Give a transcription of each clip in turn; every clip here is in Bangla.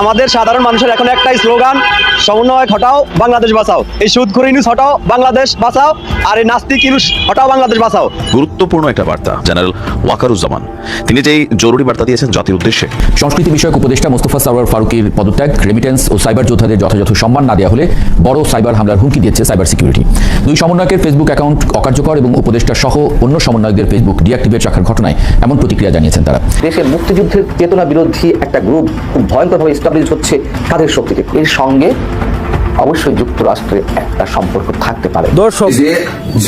আমাদের সাধারণ মানুষের এখন একটাই স্লোগান সমন্বয় হটাও বাংলাদেশ বাঁচাও। এই সুদখোর ইউনুস হটাও বাংলাদেশ বাঁচাও আর এই নাস্তিক ইউনুস হটাও বাংলাদেশ বাঁচাও। গুরুত্বপূর্ণ একটা বার্তা জেনারেল ওয়াকারুজ্জামান। তিনি যেই জরুরি বার্তা দিয়েছেন জাতির উদ্দেশ্যে। সংস্কৃতি বিষয়ক উপদেষ্টা মোস্তফা সারোয়ার ফারুকের পদত্যাগ রেমিটেন্স ও সাইবার যোদ্ধাদের যথাযথ সম্মান না দেওয়া হলে বড় সাইবার হামলার হুমকি দিয়েছে সাইবার সিকিউরিটি দুই সমন্বয়কের ফেসবুক অ্যাকাউন্ট অকার্যকর এবং উপদেষ্টা সহ অন্য সমন্বয়কদের ফেসবুক ডিঅ্যাক্টিভেট রাখার ঘটনায় এমন প্রতিক্রিয়া জানিয়েছেন তারা। দেশের মুক্তিযুদ্ধের চেতনা বিরোধী একটা গ্রুপ খুব ভয়ঙ্করভাবে এস্টাবলিশ হচ্ছে তাদের শক্তিকে। এর সঙ্গে অবশ্যই যুক্তরাষ্ট্রের একটা সম্পর্ক থাকতে পারে। দর্শক যে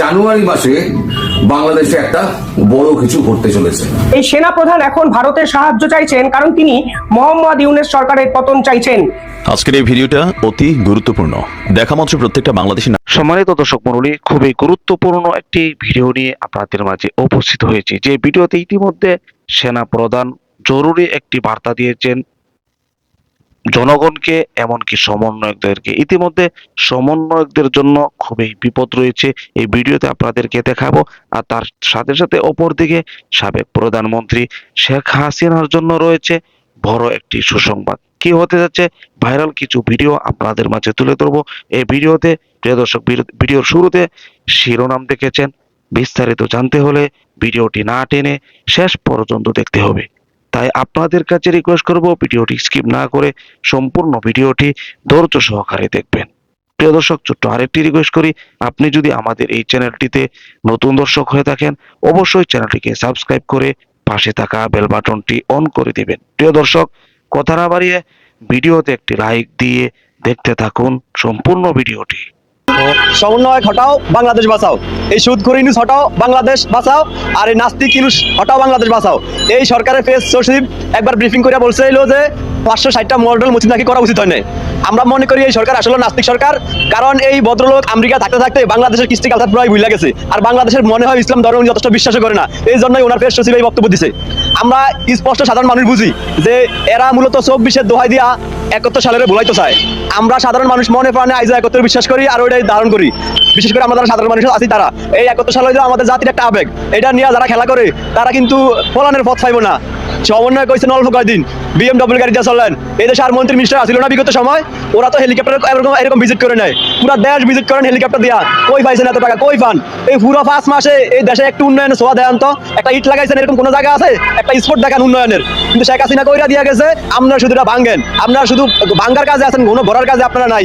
জানুয়ারি মাসে বাংলাদেশে একটা বড় কিছু ঘটতে চলেছে। এই সেনা প্রধান এখন ভারতের সাহায্য চাইছেন কারণ তিনি মোহাম্মদ ইউনেস সরকারের পতন চাইছেন। আজকের এই ভিডিওটা অতি গুরুত্বপূর্ণ। দেখা মাত্র প্রত্যেকটা বাংলাদেশি সম্মানিত দর্শক মণ্ডলী খুবই গুরুত্বপূর্ণ একটি ভিডিও নিয়ে আপনাদের মাঝে উপস্থিত হয়েছে। যে ভিডিওতে ইতিমধ্যে সেনা প্রধান জরুরি একটি বার্তা দিয়েছেন জনগণকে এমনকি সমন্বয়কদেরকে। ইতিমধ্যে সমন্বয়কদের জন্য খুবই বিপদ রয়েছে। এই ভিডিওতে আপনাদেরকে দেখাবো। আর তার সাথে সাথে অপরদিকে সাবেক প্রধানমন্ত্রী শেখ হাসিনার জন্য রয়েছে বড় একটি সুসংবাদ। কি হতে যাচ্ছে? ভাইরাল কিছু ভিডিও আপনাদের মাঝে তুলে ধরবো। এই ভিডিওতে প্রিয় দর্শক ভিডিওর শুরুতে শিরোনাম দেখেছেন। বিস্তারিত জানতে হলে ভিডিওটি না টেনে শেষ পর্যন্ত দেখতে হবে। তাই আপনাদের কাছে রিকোয়েস্ট করব ভিডিওটি স্কিপ না করে সম্পূর্ণ ভিডিওটি ধৈর্য সহকারে দেখবেন। প্রিয় দর্শক, ছোট্ট আরেকটি রিকোয়েস্ট করি, আপনি যদি আমাদের এই চ্যানেলটিতে নতুন দর্শক হয়ে থাকেন, অবশ্যই চ্যানেলটিকে সাবস্ক্রাইব করে পাশে থাকা বেল বাটনটি অন করে দিবেন। প্রিয় দর্শক, কথা না বাড়িয়ে ভিডিওতে একটি লাইক দিয়ে দেখতে থাকুন সম্পূর্ণ ভিডিওটি। সমন্বয় হটাও বাংলাদেশ বাঁচাও। এই সুদখোর ইউনুস হটাও, বাংলাদেশ বাঁচাও, আর এই নাস্তিক ইউনুস হটাও, বাংলাদেশ বাঁচাও। এই সরকারের ফেস সচিব একবার ব্রিফিং করে বলছে এলো যে পাঁচশো ষাটটা মডেল মুসিদ নাকি করা উচিত হয় না আমরা মনে করি এই সরকার আসলে নাস্তিক সরকার, কারণ এই ভদ্রলোক আমেরিকা থাকতে থাকতে বাংলাদেশের কৃষ্টি কালচার প্রায় ভুলে গেছে। আর বাংলাদেশের মনে হয় ইসলাম ধর্ম যথেষ্ট বিশ্বাস করে না। এই জন্যই ওনার ফেস সচিব এই বক্তব্য দিছে। আমরা স্পষ্ট সাধারণ মানুষ বুঝি যে এরা মূলত চব্বিশের দোহাই দিয়া একত্র সালের ভুলাইতে চায়। আমরা সাধারণ মানুষ মনে প্রাণে আইজা একত্র বিশ্বাস করি আর ওইটাই ধারণ করি। বিশেষ করে আমরা সাধারণ মানুষ আছি তারা। এই একত্র সালে আমাদের জাতির একটা আবেগ। এটা নিয়ে যারা খেলা করে, তারা কিন্তু ফলানের পথ পাইব না। সমন্বয় অল্প কয়েকদিন বিএমডব্লিউ গাড়ি দিয়ে চললেন। এই মন্ত্রী আসিল না বিগত সময়? ওরা তো হেলিকপ্টার এরকম ভিজিট করে নেয়। পুরো দেশ ভিজিট করেন হেলিকপ্টার দিয়া। কই পাইছেন এত টাকা? কই পান? এই পুরো পাঁচ মাসে এই দেশে একটু উন্নয়নের সোয়া তো। একটা ইট লাগাইছেন, এরকম কোনো জায়গা আছে? একটা দেখান উন্নয়নের। কিন্তু শেখ হাসিনা কইরা দিয়া গেছে, আপনারা শুধু ভাঙ্গেন আপনারা শুধু ভাঙ্গার কাজে আছেন কোনো ভরার কাজে আপনারা নাই।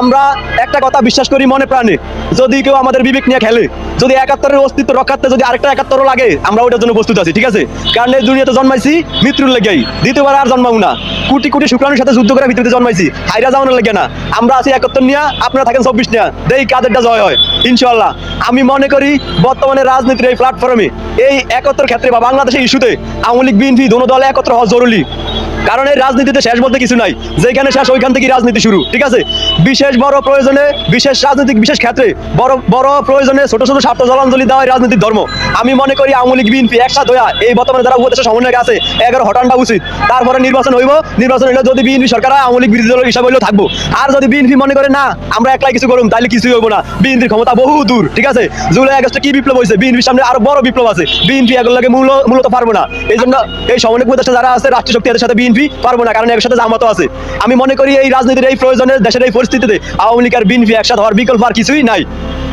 আমরা একটা কথা বিশ্বাস করি মনে প্রাণে, যদি কেউ আমাদের বিবেক নিয়ে খেলে, যদি একাত্তরের অস্তিত্ব রক্ষার্থে যদি আরেকটা একাত্তরও লাগে, আমরা ওইটার জন্য প্রস্তুত আছি, ঠিক আছে? কারণ এই দুনিয়াতে জন্মাইছি মৃত্যুর লেগেই। দ্বিতীয়বার আর জন্মাবো না। কোটি কোটি শুক্রাণুর সাথে যুদ্ধ করে পৃথিবীতে জন্মাইছি। হাইরা যাওয়ানোর লেগে না। আমরা আছি একাত্তর নিয়ে, আপনারা থাকেন চব্বিশ নিয়ে। দেই কাদেরটা জয় হয়। ইনশাল্লাহ আমি মনে করি, বর্তমানে রাজনীতির এই প্ল্যাটফর্মে এই একত্র ক্ষেত্রে বা বাংলাদেশের ইস্যুতে, আওয়ামী লীগ, বিএনপি, দোনো দলে একত্র হওয়া জরুরি। কারণ এই রাজনীতিতে শেষ বলতে কিছু নাই। যেখানে শেষ ওইখান থেকে রাজনীতি শুরু, ঠিক আছে? বিশেষ বড় প্রয়োজনে, বিশেষ রাজনৈতিক, বিশেষ ক্ষেত্রে বড় বড় প্রয়োজনে ছোট ছোট স্বার্থ জলাঞ্জলি দেওয়া রাজনীতির ধর্ম। আমি মনে করি আওয়ামী লীগ, বিএনপি একসাথে হইয়া এই বর্তমানে যারা উপদেশের সমন্বয় আছে, এগারো হটানটা উচিত। তারপরে নির্বাচন হইব, নির্বাচন হইলে যদি বিএনপি সরকার আওয়ামী লীগ বিরোধী দল হিসাবে হইলেও থাকব। আর যদি বিএনপি মনে করে, না, আমরা একলাই কিছু করুম তাহলে কিছুই হইব না। বিএনপির ক্ষমতা বহু দূর, ঠিক আছে? জুলাই, আগস্টে কি বিপ্লব হয়েছে বিএনপির সামনে আরও বড় বিপ্লব আছে। বিএনপি এগুলোকে মূল, মূলত পারব না। এই জন্য এই সমন্বয় উপদেষ্টা যারা আছে রাষ্ট্রীয় শক্তি সাথে বিএনপি পারব না, কারণ একসাথে জামাতও আছে। আমি মনে করি এই রাজনীতির এই প্রয়োজনে দেশের এই পরিস্থিতিতে আওয়ামী লীগ আর বিএনপি একসাথে হওয়ার বিকল্প আর কিছুই নাই।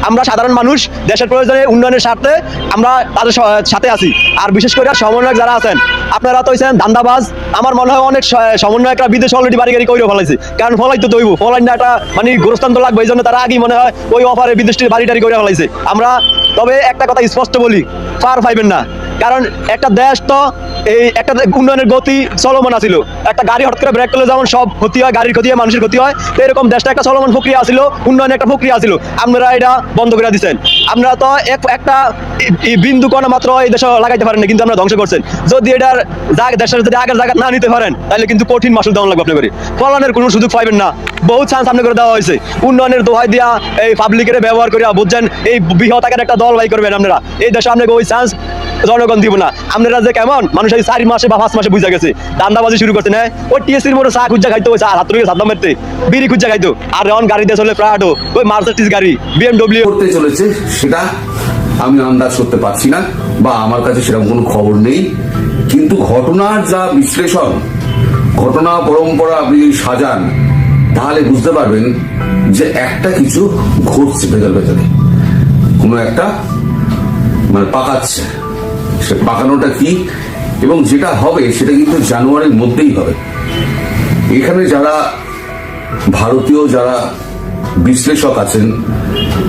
আমরা সাধারণ মানুষ, দেশের প্রয়োজনে উন্নয়নের স্বার্থে আমরা তাদের সাথে আছি। আর বিশেষ করে সমন্বয়ক যারা আছেন, আপনারা তো হইছেন ধান্দাবাজ। আমার মনে হয় অনেক সমন্বয়করা বিদেশ অলরেডি বাড়ি গাড়ি কইরে ফলাইছে। কারণ ফলাই তো দইব ফলাই না একটা মানে গোরস্থান তো লাগবে এই জন্য তারা আগেই মনে হয় ওই অফারে বিদেশটির বাড়ি টাড়ি করে ফলাইছে। আমরা তবে একটা কথা স্পষ্ট বলি, পার পাইবেন না। কারণ একটা দেশ তো এই একটা উন্নয়নের গতি চলমান আছিল। একটা গাড়ি হঠাৎ করে ব্রেক করলে যেমন সব ক্ষতি হয়, গাড়ির ক্ষতি হয়, মানুষের ক্ষতি হয়, তো এরকম দেশটা একটা চলমান প্রক্রিয়া আছিল, উন্নয়নের একটা প্রক্রিয়া আছিল। আপনারা এটা বন্ধ করে দিচ্ছেন আপনারা তো এক- একটা বিন্দু কণা মাত্র এই দেশে লাগাইতে পারেন না কিন্তু আপনারা ধ্বংস করছেন। যদি এটার দেশের যদি আগের জায়গা না নিতে পারেন, তাহলে কিন্তু কঠিন মাসুল দেওয়া লাগবে আপনাদের ফলনের কোনো সুযোগ পাইবেন না। বহুত চান্স সামনে করে দেওয়া হয়েছে। উন্নয়নের দোহাই দিয়া এই পাবলিকের ব্যবহার করিয়া বুঝছেন, এই বৃহৎ আকার একটা দল বাই করবেন আপনারা। এই দেশে আপনাকে ওই চান্স জনগণ দিব না। আপনারা যে কেমন, মানুষ এই চারি মাসে বা পাঁচ মাসে বুঝা গেছে। দান্দাবাজি শুরু করছে না ওই টিএসির মধ্যে চা খুঁজা খাইতো ওই চা হাত থেকে সাদ্দাম মারতে। বিড়ি খুঁজা খাইতো। আর এখন গাড়ি দিয়ে চলে প্রাডো ওই মার্সিডিজ গাড়ি বিএমডব্লিউ ঘটতে চলেছে, সেটা আমি আন্দাজ করতে পারছি না, বা আমার কাছে সেরকম কোনো খবর নেই। কিন্তু ঘটনার যা বিশ্লেষণ, ঘটনা, পরম্পরা, আপনি যদি সাজান, তাহলে বুঝতে পারবেন যে একটা কিছু ঘটছে ভেতর ভেতরে। কোনো একটা মানে পাকাচ্ছে। সে পাকানোটা কি? এবং যেটা হবে, সেটা কিন্তু জানুয়ারির মধ্যেই হবে। এখানে যারা ভারতীয়, যারা বিশ্লেষক আছেন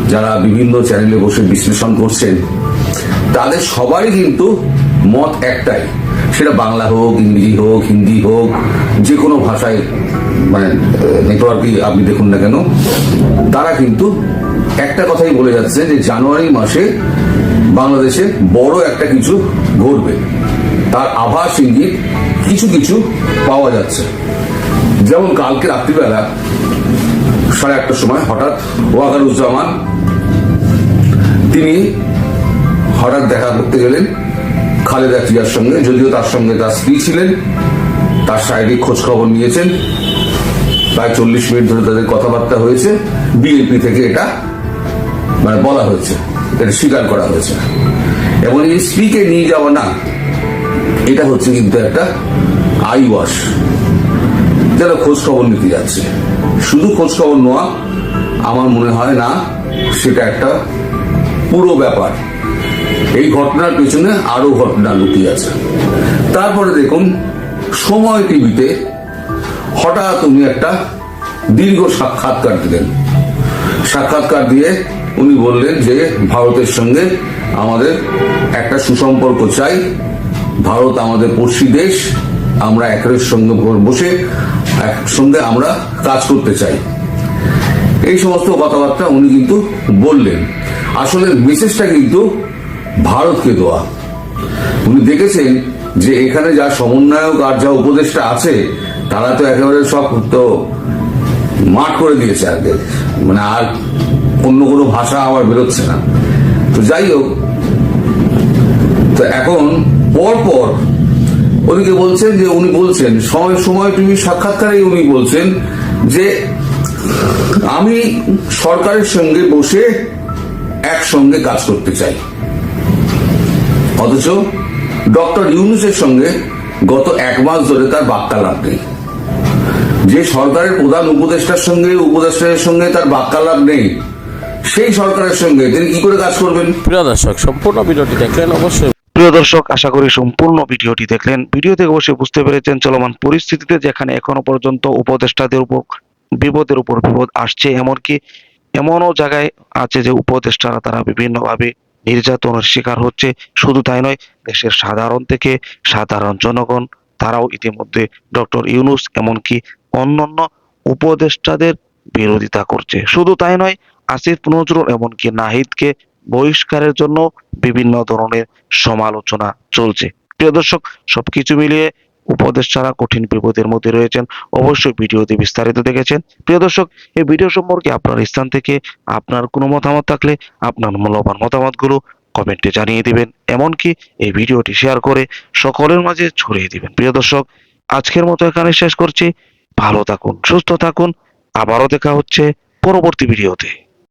যারা বিভিন্ন চ্যানেলে বসে বিশ্লেষণ করছেন, তাদের সবারই কিন্তু মত একটাই। সেটা বাংলা হোক, ইংরেজি হোক, হিন্দি হোক, যে কোনো ভাষায় মানে নেটওয়ার্কই আপনি দেখুন না কেন, তারা কিন্তু একটা কথাই বলে যাচ্ছে যে জানুয়ারি মাসে বাংলাদেশে বড় একটা কিছু ঘটবে। তার আভাস ইঙ্গিত কিছু কিছু পাওয়া যাচ্ছে। যেমন কালকে রাত্রিবেলা সাড়ে আটটার সময় হঠাৎ ওয়াকারুজ্জামান তিনি হঠাৎ দেখা করতে গেলেন খালেদা জিয়ার সঙ্গে, যদিও তার সঙ্গে তার স্ত্রী ছিলেন, তার শারীরিক খোঁজ খবর নিয়েছেন। প্রায় চল্লিশ মিনিট ধরে তাদের কথাবার্তা হয়েছে। বিএনপি থেকে এটা মানে বলা হয়েছে, এটা স্বীকার করা হয়েছে। এবং এই স্ত্রীকে নিয়ে যাওয়া না, এটা হচ্ছে কিন্তু একটা আই ওয়াশ। যারা খোঁজ খবর নিতে যাচ্ছে। শুধু খোঁজ খবর নেওয়া আমার মনে হয় না সেটা একটা পুরো ব্যাপার। এই ঘটনার পেছনে আরও ঘটনা লুকিয়ে আছে। তারপরে দেখুন, সময় টিভিতে হঠাৎ উনি একটা দীর্ঘ সাক্ষাৎকার দিলেন। সাক্ষাৎকার দিয়ে উনি বললেন যে, ভারতের সঙ্গে আমাদের একটা সুসম্পর্ক চাই। ভারত আমাদের পড়শি দেশ। আমরা একের সঙ্গে বসে একসঙ্গে আমরা কাজ করতে চাই। এই সমস্ত কথাবার্তা উনি কিন্তু বললেন। আসলে মেসেজটা কিন্তু ভারতকে দেওয়া। উনি দেখেছেন যে এখানে যা সমন্বয়ক আর যা উপদেষ্টা আছে, তারা তো একেবারে সব তো মাঠ করে দিয়েছে আগে মানে আর অন্য কোনো ভাষা আবার বেরোচ্ছে না। তো যাই হোক, তো এখন পরপর পর ওদিকে বলছেন যে, উনি বলছেন, সময় সময় তুমি সাক্ষাৎকারেই উনি বলছেন যে, আমি সরকারের সঙ্গে বসে একসঙ্গে কাজ করতে চাই। অথচ ডক্টর ইউনুসের সঙ্গে গত এক মাস ধরে তার বাক্যালাপ নেই। যে সরকারের প্রধান উপদেষ্টার সঙ্গে উপদেষ্টার সঙ্গে তার বাক্যালাপ নেই সেই সরকারের সঙ্গে তিনি কি করে কাজ করবেন? প্রিয় দর্শক সম্পূর্ণ ভিডিওটি দেখলেন অবশ্যই। প্রিয় দর্শক আশা করি সম্পূর্ণ ভিডিওটি দেখলেন। ভিডিও থেকে অবশ্যই বুঝতে পেরেছেন চলমান পরিস্থিতিতে যেখানে এখনও পর্যন্ত উপদেষ্টাদের উপর বিপদের উপর বিপদ আসছে এমনকি এমনও জায়গায় আছে যে উপদেষ্টারা তারা বিভিন্নভাবে নির্যাতনের শিকার হচ্ছে। শুধু তাই নয়, দেশের সাধারণ থেকে সাধারণ জনগণ, তারাও ইতিমধ্যে ডক্টর ইউনুস এমনকি অন্যান্য উপদেষ্টাদের বিরোধিতা করছে। শুধু তাই নয়, আসিফ নজরুল এমনকি নাহিদকে বহিষ্কারের জন্য বিভিন্ন ধরনের সমালোচনা চলছে। প্রিয় দর্শক, সবকিছু মিলিয়ে উপদেষ্টারা কঠিন বিপদের মধ্যে রয়েছেন। অবশ্যই ভিডিওতে বিস্তারিত দেখেছেন। প্রিয় দর্শক, এই ভিডিও সম্পর্কে আপনার স্থান থেকে আপনার কোনো মতামত থাকলে আপনার মূল্যবান মতামতগুলো কমেন্টে জানিয়ে দিবেন। এমনকি এই ভিডিওটি শেয়ার করে সকলের মাঝে ছড়িয়ে দিবেন। প্রিয় দর্শক, আজকের মতো এখানে শেষ করছি। ভালো থাকুন, সুস্থ থাকুন। আবারও দেখা হচ্ছে পরবর্তী ভিডিওতে।